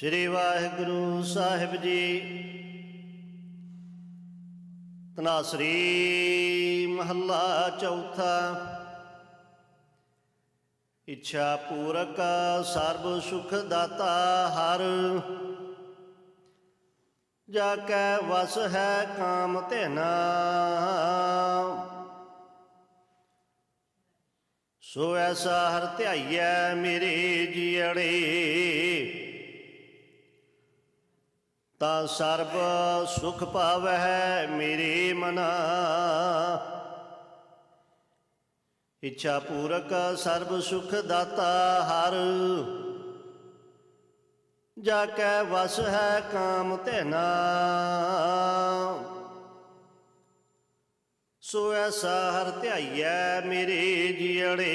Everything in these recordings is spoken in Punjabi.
ਸ੍ਰੀ ਵਾਹਿਗੁਰੂ ਸਾਹਿਬ ਜੀ। ਤਨਾਸਰੀ ਮਹੱਲਾ ਚੌਥਾ। ਇੱਛਾ ਪੂਰਕ ਸਰਬ ਸੁਖ ਦਾਤਾ ਹਰ। ਜਾ ਕੈ ਵਸ ਹੈ ਕਾਮ ਧੇਨਾ। ਸੋ ਐਸਾ ਹਰ ਧਿਆਈਐ ਮੇਰੇ ਜੀੜੇ ਤਾਂ ਸਰਬ ਸੁਖ ਪਾਵਹਿ ਮੇਰੇ ਮਨਾ। ਇੱਛਾ ਪੂਰਕ ਸਰਬ ਸੁਖ ਦਾਤਾ ਹਰ। ਜਾ ਕੈ ਵਸ ਹੈ ਕਾਮ ਧੇਨਾ। ਸੋ ਐਸਾ ਹਰ ਧਿਆਈਐ ਮੇਰੇ ਜੀੜੇ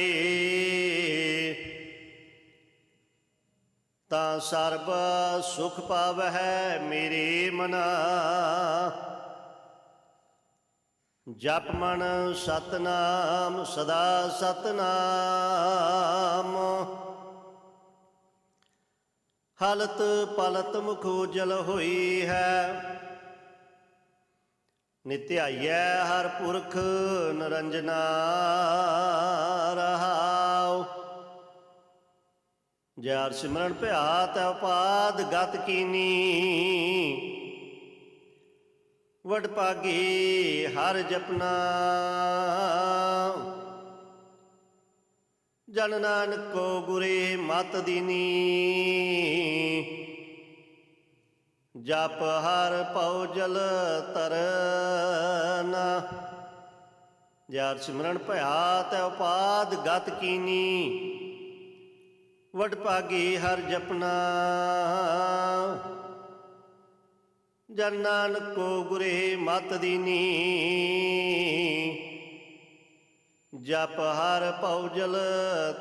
ਤਾਂ ਸਰਬ ਸੁਖ ਪਾਵਹਿ ਮੇਰੇ ਮਨਾ। ਜਪ ਮਨ ਸਤਨਾਮ, ਸਦਾ ਸਤਨਾਮ। ਹਲਤ ਪਲਤ ਮੁਖ ਉਜਲ ਹੋਈ ਹੈ। ਨਿਤਿਆਈਐ ਹਰ ਪੁਰਖ ਨਰੰਜਨਾ ਰਹਾਉ। ਜਰ ਸਿਮਰਨ ਭਿਆ ਤੈ ਉਪਾਦ ਗਤ ਕੀਨੀ। ਵਡ ਪਾਗੀ ਹਰ ਜਪਨਾ। ਜਨ ਨਾਨਕ ਕੋ ਗੁਰੇ ਮਤ ਦੀਨੀ। ਜਪ ਹਰ ਪਉ ਜਲ ਤਰਨਾ ਜਰ ਸਿਮਰਨ ਭਇਆ ਤੈ ਉਪਾਦ ਗਤ ਕੀਨੀ। ਵਡ ਭਾਗੀ ਹਰ ਜਪਨਾ। ਜਨ ਨਾਨਕ ਕੋ ਗੁਰੇ ਮਤ ਦੀਨੀ। ਜਪ ਹਰ ਪਉ ਜਲ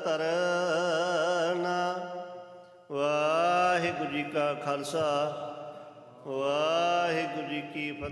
ਤਰਨਾ ਵਾਹਿਗੁਰੂ ਜੀ ਕਾ ਖਾਲਸਾ, ਵਾਹਿਗੁਰੂ ਜੀ ਕੀ ਫਤਿਹ।